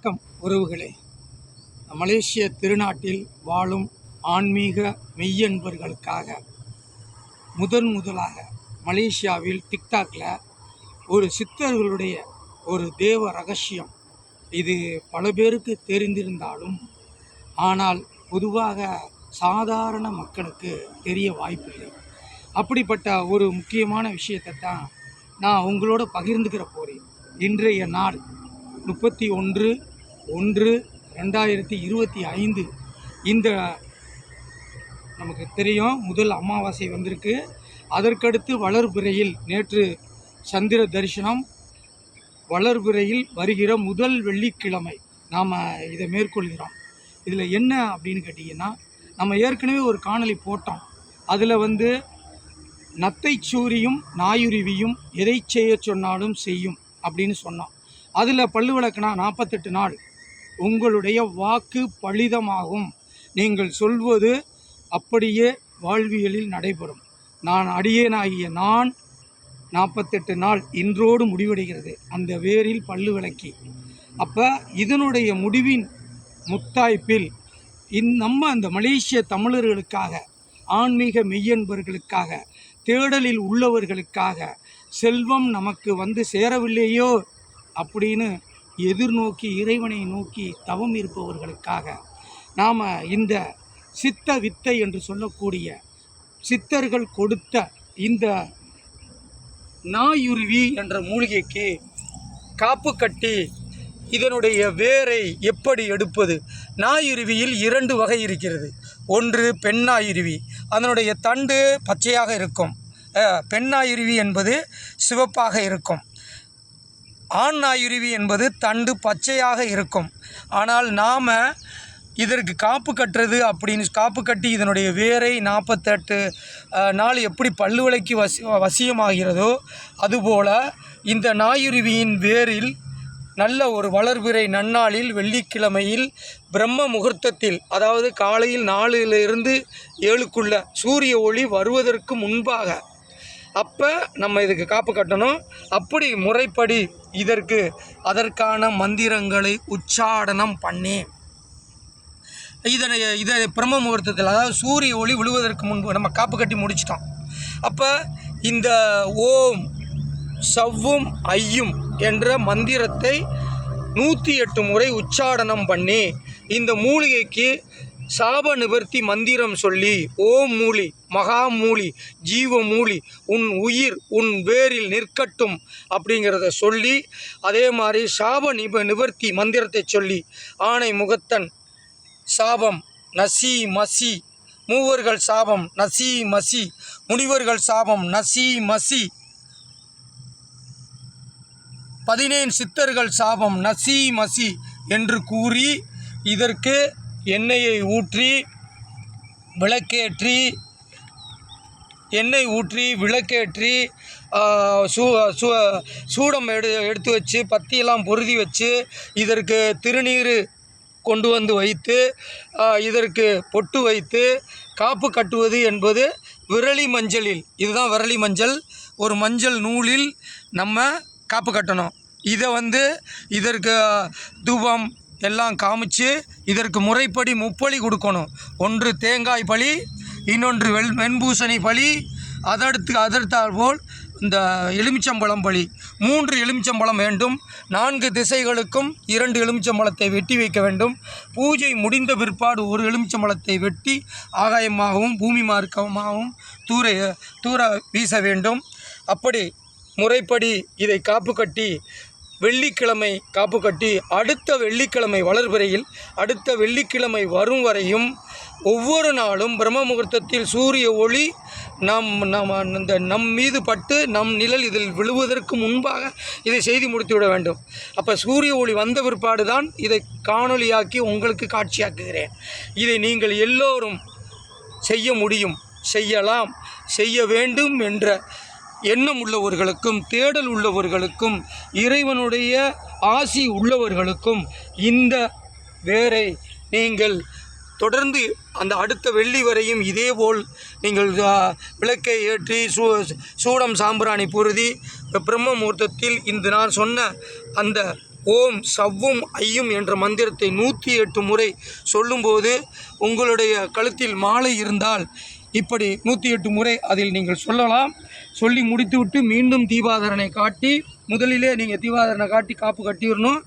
வணக்கம் உறவுகளே. மலேசிய திருநாட்டில் வாழும் ஆன்மீக மெய்யன்பர்களுக்காக முதன் முதலாக மலேசியாவில் டிக்டாக்ல ஒரு சித்தர்களுடைய ஒரு தேவ ரகசியம். இது பல பேருக்கு தெரிந்திருந்தாலும் ஆனால் பொதுவாக சாதாரண மக்களுக்கு தெரிய வாய்ப்பில்லை. அப்படிப்பட்ட ஒரு முக்கியமான விஷயத்தை தான் நான் உங்களோட பகிர்ந்துக்கிற போகிறேன் இன்றைய நாள் முப்பத்தி ஒன்று ஒன்று ரெண்டாயிரத்தி இருபத்தி ஐந்து. இந்த நமக்கு தெரியும் முதல் அமாவாசை வந்திருக்கு. அதற்கடுத்து வளர்பிறையில் நேற்று சந்திர தரிசனம். வளர்பிறையில் வருகிற முதல் வெள்ளிக்கிழமை நாம் இதை மேற்கொள்கிறோம். இதில் என்ன அப்படின்னு கேட்டிங்கன்னா நம்ம ஏற்கனவே ஒரு காணொலி போட்டோம். அதில் வந்து நத்தைச்சூரியும் நாயுருவியும் எதை செய்ய சொன்னாலும் செய்யும் அப்படின்னு சொன்னோம். அதில் பல்லு விளக்குனா நாற்பத்தெட்டு நாள். உங்களுடைய வாக்கு பலிதமாகும். நீங்கள் சொல்வது அப்படியே வாழ்வியலில் நடைபெறும். நான் அடியேனாகிய நான் நாற்பத்தெட்டு நாள் இன்றோடு முடிவடைகிறது. அந்த வேரில் பல்லு விளக்கி. அப்போ இதனுடைய முடிவின் முத்தாய்ப்பில் இந் நம்ம அந்த மலேசிய தமிழர்களுக்காக ஆன்மீக மெய்யன்பர்களுக்காக தேடலில் உள்ளவர்களுக்காக செல்வம் நமக்கு வந்து சேரவில்லையோ அப்படின்னு எதிர்நோக்கி இறைவனை நோக்கி தவம் இருப்பவர்களுக்காக நாம் இந்த சித்த வித்தை என்று சொல்லக்கூடிய சித்தர்கள் கொடுத்த இந்த நாயுருவி என்ற மூலிகைக்கு காப்பு கட்டி இதனுடைய வேரை எப்படி எடுப்பது? நாயுருவியில் இரண்டு வகை இருக்கிறது. ஒன்று பெண்ணாயுருவி. அதனுடைய தண்டு பச்சையாக இருக்கும். பெண்ணாயுருவி என்பது சிவப்பாக இருக்கும். ஆண் நாயுருவி என்பது தண்டு பச்சையாக இருக்கும். ஆனால் நாம் இதற்கு காப்பு கட்டுறது அப்படின்னு காப்பு கட்டி இதனுடைய வேரை நாற்பத்தெட்டு நாள் எப்படி பல்லுவலைக்கு வசி வசியமாகிறதோ அதுபோல் இந்த நாயுருவியின் வேரில் நல்ல ஒரு வளர்பிறை நன்னாளில் வெள்ளிக்கிழமையில் பிரம்ம முகூர்த்தத்தில் அதாவது காலையில் நாலுலேருந்து ஏழுக்குள்ள சூரிய ஒளி வருவதற்கு முன்பாக அப்போ நம்ம இதுக்கு காப்பு கட்டணும். அப்படி முறைப்படி இதற்கு அதற்கான மந்திரங்களை உச்சாடனம் பண்ணி இதனை இதை பிரம்ம முகூர்த்தத்தில் அதாவது சூரிய ஒளி விழுவதற்கு முன்பு நம்ம காப்பு கட்டி முடிச்சிட்டோம். அப்போ இந்த ஓம் சவ்வும் ஐயும் என்ற மந்திரத்தை நூற்றி எட்டு முறை உச்சாடனம் பண்ணி இந்த மூலிகைக்கு சாப நிவர்த்தி மந்திரம் சொல்லி ஓம் மூலி மகா மூலி ஜீவ மூலி உன் உயிர் உன் வேரில் நிற்கட்டும் அப்படிங்கிறத சொல்லி அதே மாதிரி சாப நிப நிவர்த்தி மந்திரத்தை சொல்லி ஆணை முகத்தன் சாபம் நசி மசி மூவர்கள் சாபம் நசி மசி முனிவர்கள் சாபம் நசி மசி பதினேழு சித்தர்கள் சாபம் நசி மசி என்று கூறி இதற்கு எண்ணெயை ஊற்றி விளக்கேற்றி எண்ணெய் ஊற்றி விளக்கேற்றி சூ சூ சூடம் எடு எடுத்து வச்சு பத்தியெல்லாம் பொருதி வச்சு இதற்கு திருநீர் கொண்டு வந்து வைத்து இதற்கு பொட்டு வைத்து காப்பு கட்டுவது என்பது விரலி மஞ்சளில் இதுதான் விரலி மஞ்சள் ஒரு மஞ்சள் நூலில் நம்ம காப்பு கட்டணும். இதை வந்து இதற்கு தூபம் எல்லாம் காமிச்சு இதற்கு முறைப்படி முப்பலி கொடுக்கணும். ஒன்று தேங்காய் பலி இன்னொன்று வெள் வெண்பூசணி பலி அதடுத்து அதற்கால் போல் இந்த எலுமிச்சம்பழம் பலி மூன்று எலுமிச்சம்பழம் வேண்டும். நான்கு திசைகளுக்கும் இரண்டு எலுமிச்சம்பழத்தை வெட்டி வைக்க வேண்டும். பூஜை முடிந்த பிற்பாடு ஒரு எலுமிச்சம்பழத்தை வெட்டி ஆகாயமாகவும் பூமி மார்க்கமாகவும் தூர தூர வீச வேண்டும். அப்படி முறைப்படி இதை காப்பு கட்டி வெள்ளிக்கிழமை காப்பு கட்டி அடுத்த வெள்ளிக்கிழமை வளர்பிறையில் அடுத்த வெள்ளிக்கிழமை வரும் வரையும் ஒவ்வொரு நாளும் பிரம்ம முகூர்த்தத்தில் சூரிய ஒளி நம் நம் இந்த நம் மீது பட்டு நம் நிழல் இதில் விழுவதற்கு முன்பாக இதை செய்து முடித்து விட வேண்டும். அப்போ சூரிய ஒளி வந்த பிற்பாடு தான் இதை காணொளியாக்கி உங்களுக்கு காட்சியாக்குகிறேன். இதை நீங்கள் எல்லோரும் செய்ய முடியும் செய்யலாம் செய்ய வேண்டும் என்ற எண்ணம் உள்ளவர்களுக்கும் தேடல் உள்ளவர்களுக்கும் இறைவனுடைய ஆசி உள்ளவர்களுக்கும் இந்த வேரை நீங்கள் தொடர்ந்து அந்த அடுத்த வெள்ளி வரையும் இதேபோல் நீங்கள் விளக்கை ஏற்றி சூ சூடம் சாம்பிராணி பொருதி பிரம்ம முகூர்த்தத்தில் இந்த நான் சொன்ன அந்த ஓம் சவ்வும் ஐயும் என்ற மந்திரத்தை நூற்றி எட்டு முறை சொல்லும்போது உங்களுடைய கழுத்தில் மாலை இருந்தால் இப்படி நூற்றி எட்டு முறை அதில் நீங்கள் சொல்லலாம். சொல்லி முடித்துவிட்டு மீண்டும் தீபாதரனை காட்டி முதலிலே நீங்கள் தீபாதரனை காட்டி காப்பு கட்டிடணும்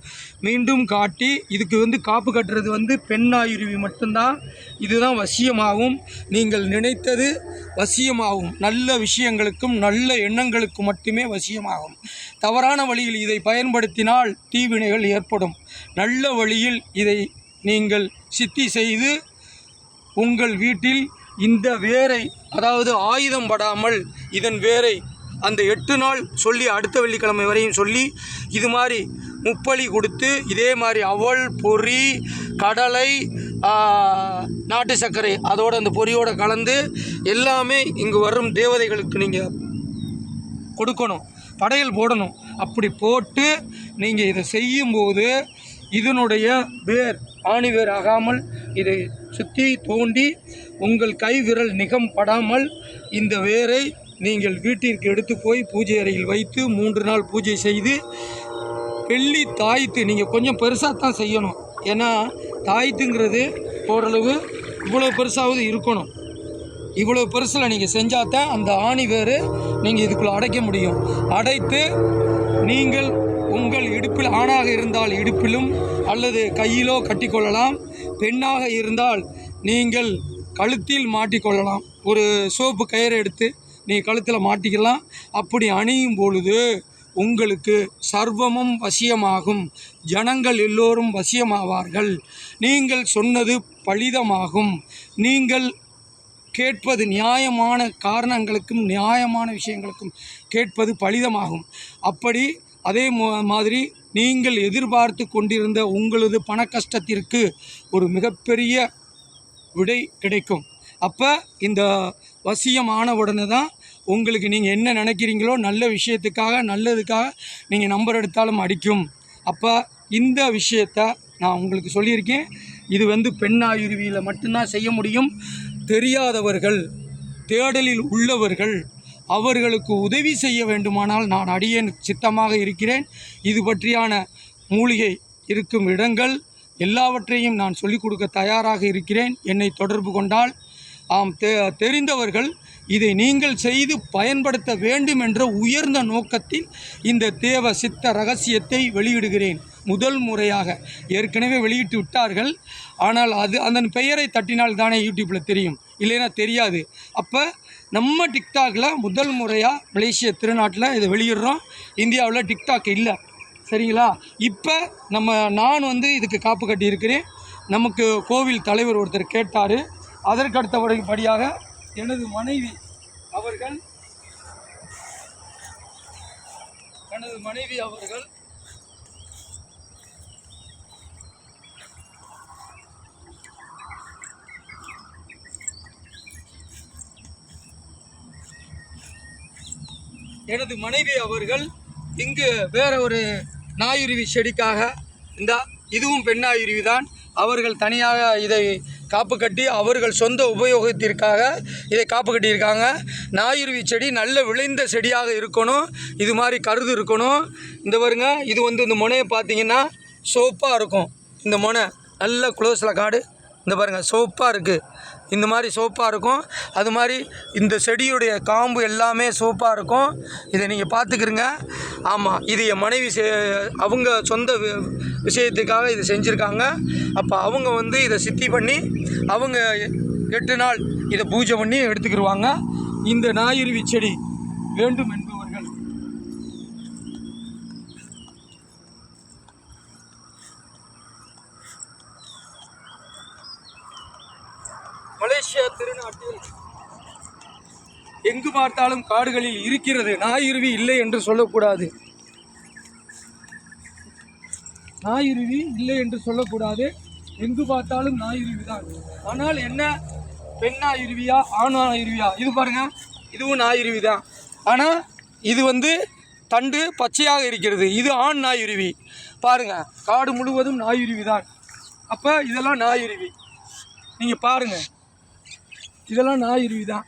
மீண்டும் காட்டி இதுக்கு வந்து காப்பு கட்டுறது வந்து பெண்ணாயுருவி மட்டும்தான். இதுதான் வசியமாகும். நீங்கள் நினைத்தது வசியமாகும். நல்ல விஷயங்களுக்கும் நல்ல எண்ணங்களுக்கும் மட்டுமே வசியமாகும். தவறான வழியில் இதை பயன்படுத்தினால் தீவினைகள் ஏற்படும். நல்ல வழியில் இதை நீங்கள் சித்தி செய்து உங்கள் வீட்டில் இந்த வேரை அதாவது ஆயுதம் படாமல் இதன் வேரை அந்த எட்டு நாள் சொல்லி அடுத்த வெள்ளிக்கிழமை வரையும் சொல்லி இது மாதிரி முப்பலி கொடுத்து இதே மாதிரி அவல் பொறி கடலை நாட்டு சர்க்கரை அதோடு அந்த பொரியோடு கலந்து எல்லாமே இங்கு வரும் தேவதைகளுக்கு நீங்கள் கொடுக்கணும். படையல் போடணும். அப்படி போட்டு நீங்கள் இதை செய்யும்போது இதனுடைய வேர் ஆணி வேர் ஆகாமல் இதை சுற்றி தோண்டி உங்கள் கை விரல் நிகம் படாமல் இந்த வேரை நீங்கள் வீட்டிற்கு எடுத்து போய் பூஜை அறையில் வைத்து மூன்று நாள் பூஜை செய்து வெள்ளி தாய்த்து நீங்கள் கொஞ்சம் பெருசாக தான் செய்யணும். ஏன்னா தாய்த்துங்கிறது ஓரளவு இவ்வளோ பெருசாவது இருக்கணும். இவ்வளோ பெருசில் நீங்கள் செஞ்சால் தான் அந்த ஆணி வேறு நீங்கள் இதுக்குள்ளே அடைக்க முடியும். அடைத்து நீங்கள் உங்கள் இடுப்பில் ஆணாக இருந்தால் இடுப்பிலும் அல்லது கையிலோ கட்டிக்கொள்ளலாம். பெண்ணாக இருந்தால் நீங்கள் கழுத்தில் மாட்டிக்கொள்ளலாம். ஒரு சோப்பு கயிறு எடுத்து நீங்கள் கழுத்தில் மாட்டிக்கலாம். அப்படி அணியும் பொழுது உங்களுக்கு சர்வமும் வசியமாகும். ஜனங்கள் எல்லோரும் வசியமாவார்கள். நீங்கள் சொன்னது பலிதமாகும். நீங்கள் கேட்பது நியாயமான காரணங்களுக்கும் நியாயமான விஷயங்களுக்கும் கேட்பது பலிதமாகும். அப்படி அதே மாதிரி நீங்கள் எதிர்பார்த்து கொண்டிருந்த உங்களது பண கஷ்டத்திற்கு ஒரு மிகப்பெரிய விடை கிடைக்கும். அப்போ இந்த வசியம் ஆன உடனே தான் உங்களுக்கு நீங்கள் என்ன நினைக்கிறீங்களோ நல்ல விஷயத்துக்காக நல்லதுக்காக நீங்கள் நம்பர் எடுத்தாலும் அடிக்கும். அப்போ இந்த விஷயத்த நான் உங்களுக்கு சொல்லியிருக்கேன். இது வந்து பெண்ணாயுருவியில் மட்டும்தான் செய்ய முடியும். தெரியாதவர்கள் தேடலில் உள்ளவர்கள் அவர்களுக்கு உதவி செய்ய வேண்டுமானால் நான் அடியேன் சித்தமாக இருக்கிறேன். இது பற்றியான மூலிகை இருக்கும் இடங்கள் எல்லாவற்றையும் நான் சொல்லிக் கொடுக்க தயாராக இருக்கிறேன். என்னை தொடர்பு கொண்டால் ஆம் தெ தெரிந்தவர்கள் இதை நீங்கள் செய்து பயன்படுத்த வேண்டும் என்ற உயர்ந்த நோக்கத்தில் இந்த தேவ சித்த ரகசியத்தை வெளியிடுகிறேன். முதல் முறையாக. ஏற்கனவே வெளியிட்டு விட்டார்கள். ஆனால் அது அதன் பெயரை தட்டினால் தானே யூடியூப்பில் தெரியும். இல்லைன்னா தெரியாது. அப்போ நம்ம டிக்டாக்ல முதல் முறையாக மலேசிய திருநாட்டில் இதை வெளியிடுறோம். இந்தியாவில் டிக்டாக் இல்லை. சரிங்களா? இப்போ நம்ம நான் வந்து இதுக்கு காப்பு கட்டியிருக்கிறேன். நமக்கு கோவில் தலைவர் ஒருத்தர் கேட்டார். அதற்கு அடுத்தபடியாக எனது மனைவி அவர்கள் எனது மனைவி அவர்கள் எனது மனைவி அவர்கள் இங்கு வேற ஒரு நாயுருவி செடிக்காக இந்த இதுவும் பெண்ணாயுருவி தான். அவர்கள் தனியாக இதை காப்பு கட்டி அவர்கள் சொந்த உபயோகத்திற்காக இதை காப்பு கட்டியிருக்காங்க. நாயுருவி செடி நல்ல விளைந்த செடியாக இருக்கணும். இது மாதிரி கருது இருக்கணும். இந்த பாருங்க இது வந்து இந்த முனையை பார்த்தீங்கன்னா சோப்பாக இருக்கும். இந்த முனை நல்ல குளோஸில் காடு. இந்த பாருங்கள் சோப்பாக இருக்குது இந்த மாதிரி சோப்பாக இருக்கும். அது மாதிரி இந்த செடியுடைய காம்பு எல்லாமே சோப்பாக இருக்கும். இதை நீங்கள் பார்த்துக்கிறங்க. ஆமாம் இது என் மனைவி செ அவங்க சொந்த வி- விஷயத்துக்காக இதை செஞ்சுருக்காங்க. அப்போ அவங்க வந்து இதை சித்தி பண்ணி அவங்க எட்டு நாள் இதை பூஜை பண்ணி எடுத்துக்கிடுவாங்க இந்த ஞாயிறு செடி வேண்டும் என்பவர்கள் மலேசியா திருநாட்டில் எங்கு பார்த்தாலும் காடுகளில் இருக்கிறது. நாயுருவி இல்லை என்று சொல்லக்கூடாது. நாயுருவி இல்லை என்று சொல்லக்கூடாது. எங்கு பார்த்தாலும் நாயுருவி தான். ஆனால் என்ன? பெண்ணாயுருவியா ஆணாயுருவியா இது பாருங்க. இதுவும் நாயுருவி தான். ஆனால் இது வந்து தண்டு பச்சையாக இருக்கிறது. இது ஆண் நாயுருவி பாருங்க. காடு முழுவதும் நாயுருவி தான். அப்போ இதெல்லாம் நாயுருவி நீங்கள் பாருங்க. இதெல்லாம் நாயுருவி தான்.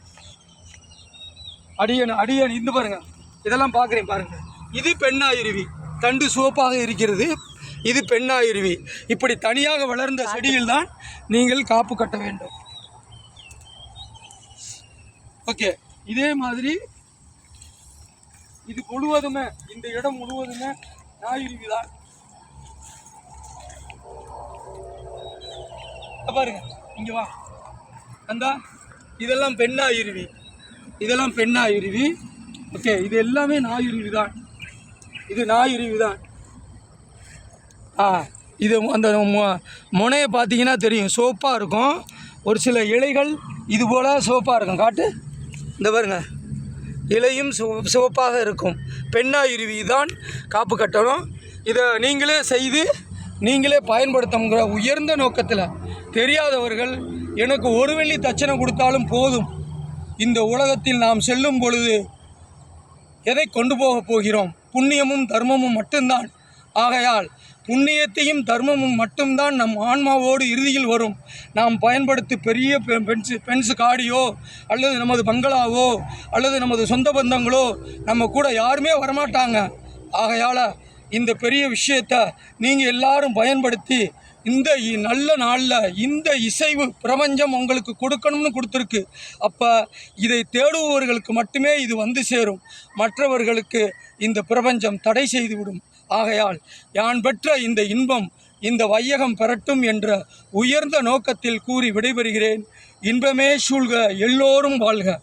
அடியன் அடியன் இந்த பாருங்க. இதெல்லாம் பார்க்குறேன் பாருங்க. இது பெண்ணாயுருவி தண்டு சிவப்பாக இருக்கிறது. இது பெண்ணாயிருவி இப்படி தனியாக வளர்ந்த செடியில்தான் நீங்கள் காப்பு கட்ட வேண்டும். ஓகே. இதே மாதிரி இது முழுவதுமே இந்த இடம் முழுவதுமே நாயுருவி தான். பாருங்க. இங்க வா. அந்தா இதெல்லாம் பெண்ணாயிருவி இதெல்லாம் பெண்ணாயிருவி ஓகே இது எல்லாமே நாயுருவி தான். இது நாயுருவி தான். ஆ இது அந்த முனையை பார்த்தீங்கன்னா தெரியும். சோப்பாக இருக்கும். ஒரு சில இலைகள் இது போல் சோப்பாக இருக்கும். காட்டு. இந்த பாருங்க. இலையும் சிவ- சிவப்பாக இருக்கும். பெண்ணாயுருவி தான் காப்பு கட்டணும். இதை நீங்களே செய்து நீங்களே பயன்படுத்தங்கிற உயர்ந்த நோக்கத்தில் தெரியாதவர்கள் எனக்கு ஒரு வெள்ளி தட்சணை கொடுத்தாலும் போதும். இந்த உலகத்தில் நாம் செல்லும் பொழுது எதை கொண்டு போகப் போகிறோம்? புண்ணியமும் தர்மமும் மட்டும்தான். ஆகையால் புண்ணியத்தையும் தர்மமும் மட்டும்தான் நம் ஆன்மாவோடு இறுதியில் வரும். நாம் பயன்படுத்தி பெரிய பெ- பென்சு பென்சு காடியோ அல்லது நமது பங்களாவோ அல்லது நமது சொந்த பந்தங்களோ நம்ம கூட யாருமே வரமாட்டாங்க. ஆகையால் இந்த பெரிய விஷயத்தை நீங்கள் எல்லாரும் பயன்படுத்தி இந்த இ- நல்ல நாளில் இந்த இசைவு பிரபஞ்சம் உங்களுக்கு கொடுக்கணும்னு கொடுத்துருக்கு. அப்போ இதை தேடுபவர்களுக்கு மட்டுமே இது வந்து சேரும். மற்றவர்களுக்கு இந்த பிரபஞ்சம் தடை செய்துவிடும். ஆகையால் யான் பெற்ற இந்த இன்பம் இந்த வையகம் பெறட்டும் என்ற உயர்ந்த நோக்கத்தில் கூறி விடைபெறுகிறேன். இன்பமே சூழ்க எல்லோரும் வாழ்க.